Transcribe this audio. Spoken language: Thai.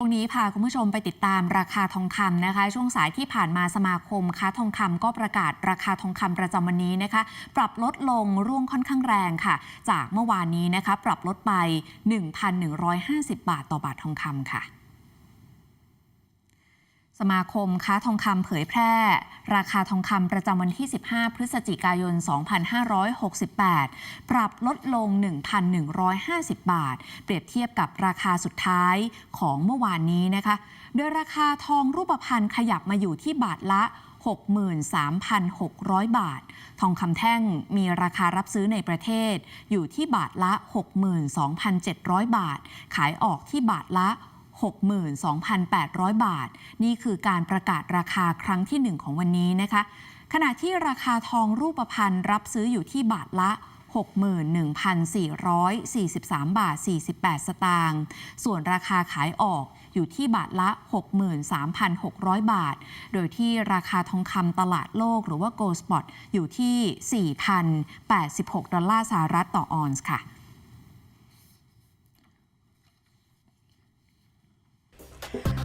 ตรงนี้พาคุณผู้ชมไปติดตามราคาทองคำนะคะ ช่วงสายที่ผ่านมาสมาคมค้าทองคำก็ประกาศราคาทองคำประจำวันนี้นะคะ ปรับลดลงร่วงค่อนข้างแรงค่ะ จากเมื่อวานนี้นะคะ ปรับลดไป 1,150 บาทต่อบาททองคำค่ะ สมาคมค้าทองคำเผยแพร่ ราคาทองคำประจำวันที่ 15 พฤศจิกายน 2568 ปรับลดลง 1,150 บาท เปรียบเทียบกับราคาสุดท้ายของเมื่อวานนี้นะคะ โดยราคาทองรูปพรรณขยับมาอยู่ที่บาทละ 63,600 บาท ทองคำแท่งมีราคารับซื้อในประเทศ อยู่ที่บาทละ 62,700 บาท ขายออกที่บาทละ 62,800 บาท นี่คือการประกาศราคาครั้งที่ 1 ของวันนี้นะคะ ขณะที่ราคาทองรูปพรรณรับซื้ออยู่ที่บาทละ 61,443 บาท 48 สตางค์ส่วนราคาขายออกอยู่ที่บาทละ 63,600 บาท โดยที่ราคาทองคำตลาดโลกหรือว่า Gold Spot อยู่ที่ 4,086 ดอลลาร์สหรัฐต่อออนซ์ค่ะ